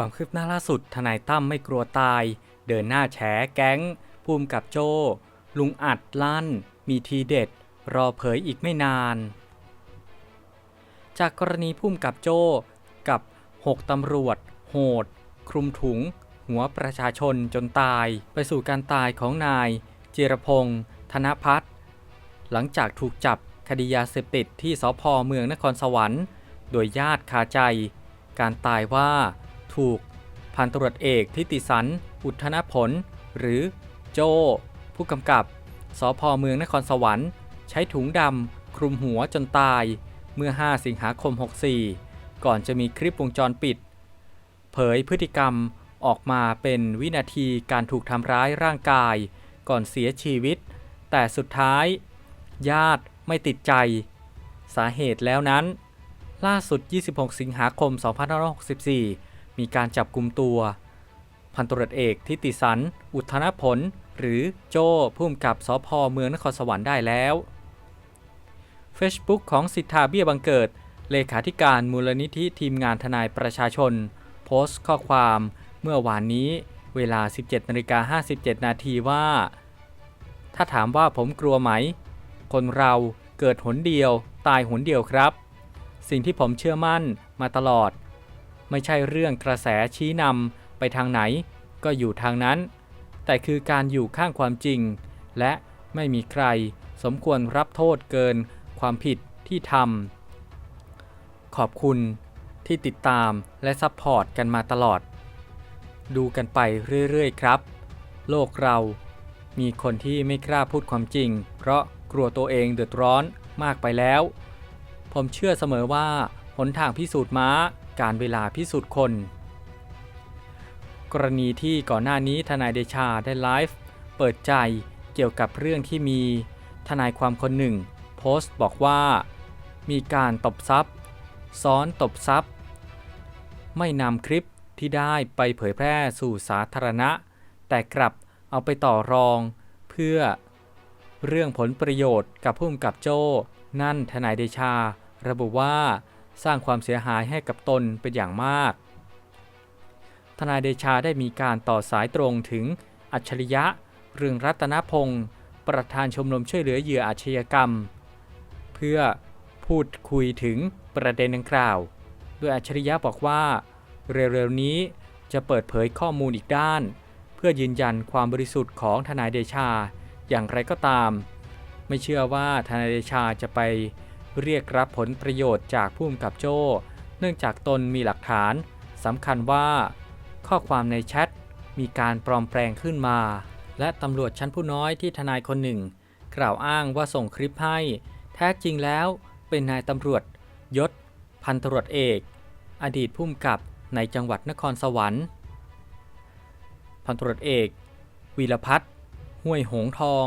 ความคืบหน้าล่าสุด ทนายตั้มไม่กลัวตาย เดินหน้าแฉแก๊งภูมิกับโจ ลุงอัดลั่น มีทีเด็ด รอเผยอีกไม่นาน จากกรณีภูมิกับโจกับ 6 ตำรวจ โหด คลุมถุง หัวประชาชนจนตาย ไปสู่การตายของนาย จิรพงศ์ธนพัฒน์หลังจากถูกจับคดียาเสพติดที่สพเมืองนครสวรรค์ โดยญาติคาใจ การตายว่า ถูก พันตรวจเอกทิติสัน อุทธนผล หรือโจ ผู้กำกับ สพเมืองนครสวรรค์ ใช้ถุงดำคลุมหัวจนตายเมื่อ 5 สิงหาคม 64 ก่อนจะมีคลิปวงจรปิด เผยพฤติกรรมออกมาเป็นวินาทีการถูกทำร้ายร่างกาย ก่อนเสียชีวิต แต่สุดท้าย ญาติไม่ติดใจ สาเหตุแล้วนั้น ล่าสุด 26 สิงหาคม 2564 มีการจับกลุ่มตัว พันตรวจเอกทิติสัน อุทนผล หรือโจ้ผู้กำกับสพเมืองนครสวรรค์ได้แล้ว Facebook ของสิทธาเบี้ยบังเกิด เลขาธิการมูลนิธิทีมงานทนายประชาชน โพสต์ข้อความเมื่อวานนี้เวลา 17นาฬิกา57 นาทีว่า ถ้าถามว่าผมกลัวไหม คนเราเกิดหนเดียว ตายหนเดียวครับ สิ่งที่ผมเชื่อมั่นมาตลอด ไม่ใช่เรื่องกระแสชี้นำไปทางไหน ก็อยู่ทางนั้น แต่คือการอยู่ข้างความจริง และไม่มีใครสมควรรับโทษเกินความผิดที่ทำขอบคุณที่ติดตามและซัพพอร์ตกันมาตลอด ดูกันไปเรื่อยๆครับ โลกเรามีคนที่ไม่กล้าพูดความจริง เพราะกลัวตัวเองเดือดร้อนมากไปแล้ว ผมเชื่อเสมอว่าหนทางพิสูจน์ม้า การเวลาพิสูจน์คน กรณีที่ก่อนหน้านี้ทนายเดชาได้ไลฟ์เปิดใจเกี่ยวกับเรื่องที่มี ทนายความคนหนึ่ง โพสต์บอกว่า มีการตบทรัพย์ซ้อนตบทรัพย์ไม่นำคลิปที่ได้ไปเผยแพร่สู่สาธารณะ แต่กลับเอาไปต่อรอง เพื่อ เรื่องผลประโยชน์กับผู้กำกับโจ้ นั่นทนายเดชา ระบุว่า สร้างความเสียหายให้กับตนเป็นอย่างมาก ทนายเดชาได้มีการต่อสายตรงถึงอัจฉริยะ เรืองรัตนพงศ์ประธานชมรมช่วยเหลือเหยื่ออาชญากรรม เพื่อพูดคุยถึงประเด็นดังกล่าว โดยอัจฉริยะบอกว่า เร็วๆนี้จะเปิดเผยข้อมูลอีกด้าน เพื่อยืนยันความบริสุทธิ์ของทนายเดชา อย่างไรก็ตาม ไม่เชื่อว่าทนายเดชาจะไป เรียกรับผลประโยชน์จากผู้กำกับโจ้ เนื่องจากตนมีหลักฐานสำคัญว่า ข้อความในแชทมีการปลอมแปลงขึ้นมา และตำรวจชั้นผู้น้อยที่ทนายคนหนึ่ง กล่าวอ้างว่าส่งคลิปให้ แท้จริงแล้วเป็นนายตำรวจ ยศ พันตำรวจเอก อดีตผู้กำกับในจังหวัดนครสวรรค์ พันตำรวจเอก วีรพัฒน์ห้วยหงทอง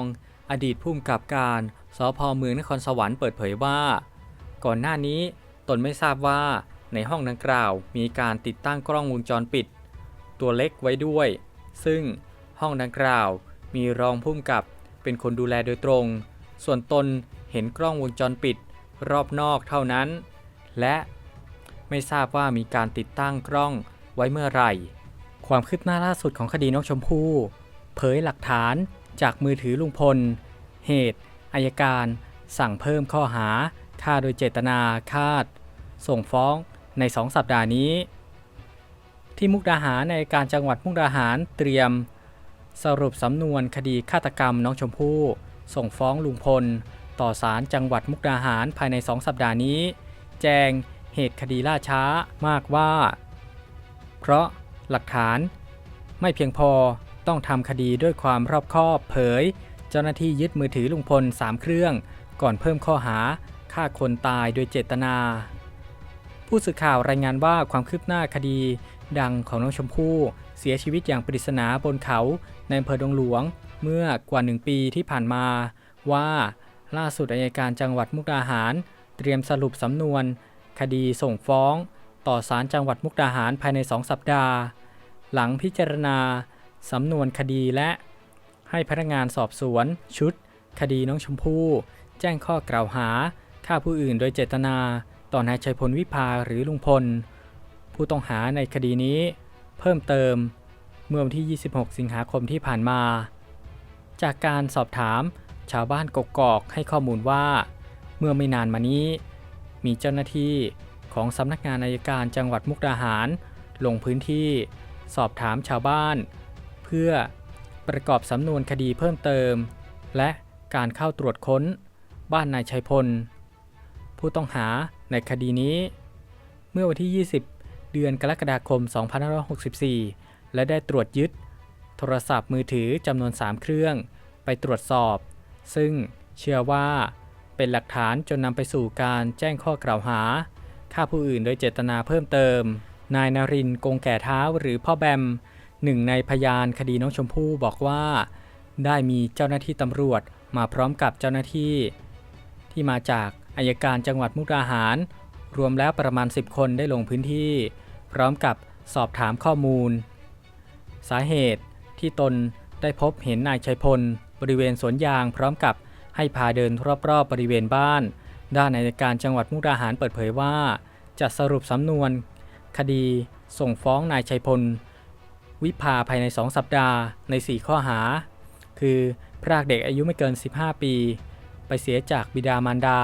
อดีตผู้กำกับการ สพเมืองนครสวรรค์เปิดเผยว่า ก่อนหน้านี้ตนไม่ทราบว่าในห้องดังกล่าวมีการติดตั้งกล้องวงจรปิด ตัวเล็กไว้ด้วย ซึ่งห้องดังกล่าวมีรองผู้กำกับเป็นคนดูแลโดยตรง ส่วนตนเห็นกล้องวงจรปิดรอบนอกเท่านั้น และไม่ทราบว่ามีการติดตั้งกล้องไว้เมื่อไหร่ ความคืบหน้าล่าสุดของคดีน้องชมพู่ เผยหลักฐานจากมือถือลุงพล เหตุ อายการสั่งเพิ่มข้อหาฆ่าโดยเจตนาคาดส่งฟ้องใน 2 สัปดาห์นี้ ที่มุกดาหารในการจังหวัดมุกดาหารเตรียม สรุปสำนวนคดีฆาตกรรมน้องชมพู่ ส่งฟ้องลุงพล ต่อศาลจังหวัดมุกดาหารภายใน 2 สัปดาห์นี้ แจ้งเหตุคดีล่าช้ามากว่า เพราะหลักฐาน ไม่เพียงพอต้องทำคดีด้วยความรอบคอบเผย เจ้าหน้าที่ยึดมือถือลุงพล 3 เครื่อง ก่อนเพิ่มข้อหาฆ่าคนตายโดยเจตนา ผู้สื่อข่าวรายงานว่าความคืบหน้าคดี ดังของน้องชมพู่เสียชีวิตอย่างปริศนาบนเขาในอำเภอดงหลวง เมื่อกว่าหนึ่งปีที่ผ่านมา ว่าล่าสุดอัยการจังหวัดมุกดาหาร เตรียมสรุปสำนวน คดีส่งฟ้อง ต่อศาลจังหวัดมุกดาหารภายใน2สัปดาห์ หลังพิจารณาสำนวนคดีและ ให้พนักงานสอบสวน ชุด คดีน้องชมพู่ แจ้งข้อกล่าวหาฆ่าผู้อื่นโดยเจตนา ต่อนายชัยพลวิภาหรือลุงพล ผู้ต้องหาในคดีนี้ เพิ่มเติม เมื่อวันที่ 26 สิงหาคมที่ผ่านมา จากการสอบถามชาวบ้านกกอกให้ข้อมูลว่า เมื่อไม่นานมานี้ มีเจ้าหน้าที่ของสำนักงานอายการจังหวัดมุกดาหาร ลงพื้นที่ สอบถามชาวบ้าน เพื่อ ประกอบสำนวนคดีเพิ่มเติม และการเข้าตรวจค้น บ้านนายชัยพล ผู้ต้องหาในคดีนี้ เมื่อวันที่ 20 เดือนกรกฎาคม 2564 และได้ตรวจยึด โทรศัพท์มือถือจำนวน 3 เครื่องไปตรวจสอบ ซึ่งเชื่อว่าเป็นหลักฐานจนนำไปสู่การแจ้งข้อกล่าวหาฆ่าผู้อื่นโดยเจตนาเพิ่มเติม นายนารินกงแก่เท้าหรือพ่อแบม หนึ่งในพยานคดีน้องชมพู่บอกว่า ได้มีเจ้าหน้าที่ตำรวจมาพร้อมกับเจ้าหน้าที่ ที่มาจากอายการจังหวัดมุกดาหาร รวมแล้วประมาณ 10 คนได้ลงพื้นที่ พร้อมกับสอบถามข้อมูล สาเหตุที่ตนได้พบเห็นนายชัยพล บริเวณสวนยางพร้อมกับให้พาเดินรอบๆบริเวณบ้าน ด้านอายการจังหวัดมุกดาหารเปิดเผยว่า จะสรุปสำนวน คดีส่งฟ้องนายชัยพล วิภาภายใน 2 สัปดาห์ใน 4 ข้อหา คือ พรากเด็กอายุไม่เกิน 15 ปี ไปเสียจากบิดามารดา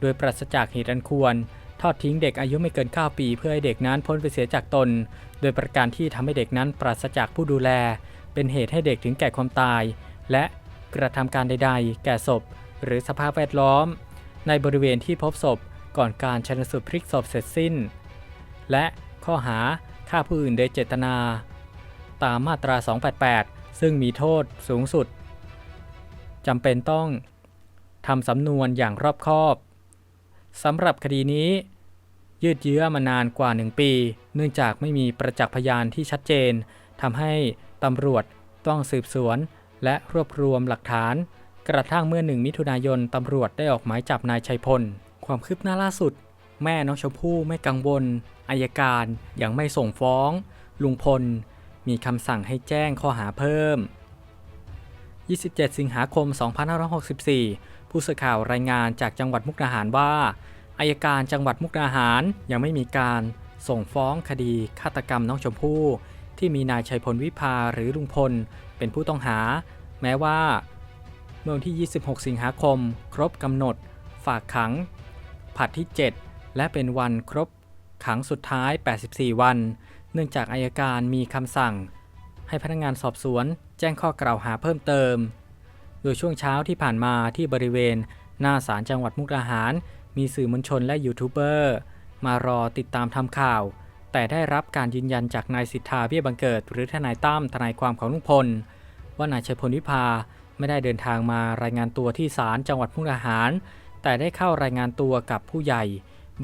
โดยปราศจากเหตุอันควร ทอดทิ้งเด็กอายุไม่เกิน 9 ปี เพื่อให้เด็กนั้นพ้นไปเสียจากตน โดยประการที่ทำให้เด็กนั้นปราศจากผู้ดูแล เป็นเหตุให้เด็กถึงแก่ความตาย และกระทำการใด ๆ แก่ศพ หรือสภาพแวดล้อม ในบริเวณที่พบศพก่อนการชันสูตรพลิกศพเสร็จสิ้น และข้อหา ฆ่าผู้อื่นโดยเจตนา ตามมาตรา 288 ซึ่งมีโทษสูงสุดจำเป็นต้องทำสำนวนอย่างรอบคอบสำหรับคดีนี้ ยืดเยื้อมานานกว่า 1 ปี เนื่องจากไม่มีประจักษ์พยานที่ชัดเจนทำให้ตำรวจต้องสืบสวน และรวบรวมหลักฐาน กระทั่งเมื่อหนึ่งมิถุนายนตำรวจได้ออกหมายจับนายชัยพล ความคืบหน้าล่าสุด แม่น้องชมพู่ไม่กังวลอายการยังไม่ส่งฟ้อง ลุงพล มีคำสั่งให้แจ้งข้อหาเพิ่ม 27 สิงหาคม 2564 ผู้สื่อข่าวรายงานจากจังหวัดมุกดาหารว่าอายการจังหวัดมุกดาหารยังไม่มีการส่งฟ้องคดีฆาตกรรมน้องชมพู่ ที่มีนายชัยพลวิภาหรือลุงพล เป็นผู้ต้องหา แม้ว่า เมื่อวันที่ 26 สิงหาคม ครบกำหนด ฝากขัง ผัดที่ 7 และเป็นวันครบขังสุดท้าย 84 วัน เนื่องจากอายการมีคำสั่ง ให้พนักงานสอบสวนแจ้งข้อกล่าวหาเพิ่มเติม โดยช่วงเช้าที่ผ่านมาที่บริเวณ หน้าศาลจังหวัดมุกดาหาร มีสื่อมวลชนและยูทูบเบอร์มารอติดตามทำข่าว แต่ได้รับการยืนยันจากนายสิทธาเบี้ยบังเกิด หรือทนายตั้มทนายความของลุงพล ว่านายชัยพลวิภาไม่ได้เดินทางมารายงานตัวที่ศาลจังหวัดมุกดาหาร แต่ได้เข้ารายงานตัวกับผู้ใหญ่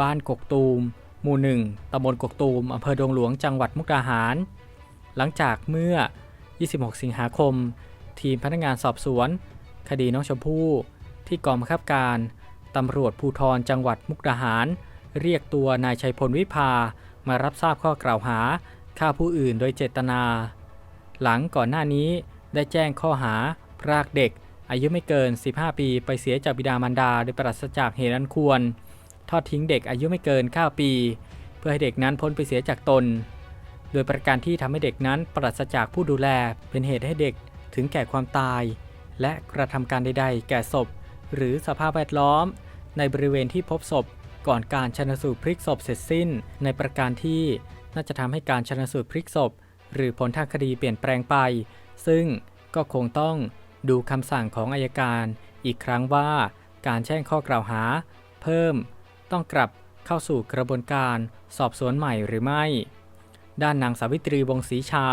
บ้านกกตูม หมู่หนึ่งตำบลกกตูมอำเภอดงหลวงจังหวัดมุกดาหาร หลังจากเมื่อ 26 สิงหาคม ทีมพนักงานสอบสวน คดีน้องชมพู่ ที่กองบังคับการตำรวจภูธรจังหวัดมุกดาหาร เรียกตัวนายชัยพลวิภามารับทราบข้อกล่าวหาฆ่าผู้อื่นโดยเจตนา หลังก่อนหน้านี้ได้แจ้งข้อหาพรากเด็ก อายุไม่เกิน 15 ปี ไปเสียจากบิดามารดาโดยปราศจากเหตุอันควร ทอดทิ้งเด็กอายุไม่เกิน 9 ปี เพื่อให้เด็กนั้นพ้นไปเสียจากตน โดยประการที่ทำให้เด็กนั้นปราศจากผู้ดูแลเป็นเหตุให้เด็กถึงแก่ความตาย และกระทำการใด ๆ แก่ศพ หรือสภาพแวดล้อม ในบริเวณที่พบศพ ก่อนการชนสูตรพลิกศพเสร็จสิ้น ในประการที่น่าจะทำให้การชนสูตรพลิกศพ หรือผลทางคดีเปลี่ยนแปลงไป ซึ่งก็คงต้องดูคำสั่งของอายการ อีกครั้งว่าการแจ้งข้อกล่าวหา เพิ่ม ต้องกลับเข้าสู่กระบวนการสอบสวนใหม่หรือไม่ ด้านนางสาวิตรีวงศรีชา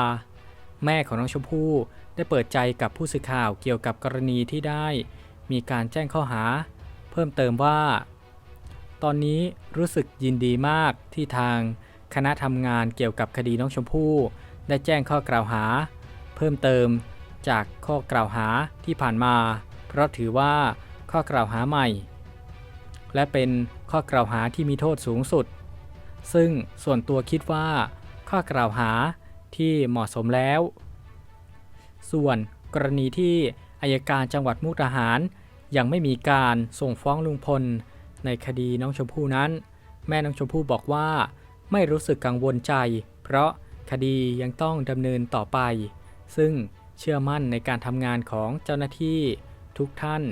แม่ของน้องชมพู่ได้เปิดใจกับผู้สื่อข่าวเกี่ยวกับกรณีที่ได้ มีการแจ้งข้อหา เพิ่มเติมว่า ตอนนี้รู้สึกยินดีมากที่ทางคณะทำงานเกี่ยวกับคดีน้องชมพู่ ได้แจ้งข้อกล่าวหา เพิ่มเติมจากข้อกล่าวหาที่ผ่านมา เพราะถือว่าข้อกล่าวหาใหม่ และเป็นข้อกล่าวหาที่มีโทษสูงสุด ซึ่งส่วนตัวคิดว่า ข้อกล่าวหาที่เหมาะสมแล้ว ส่วนกรณีที่อายการจังหวัดมุกดาหาร ยังไม่มีการส่งฟ้องลุงพล ในคดีน้องชมพู่นั้น แม่น้องชมพู่บอกว่า ไม่รู้สึกกังวลใจ เพราะคดียังต้องดำเนินต่อไป ซึ่งเชื่อมั่นในการทำงานของเจ้าหน้าที่ทุกท่าน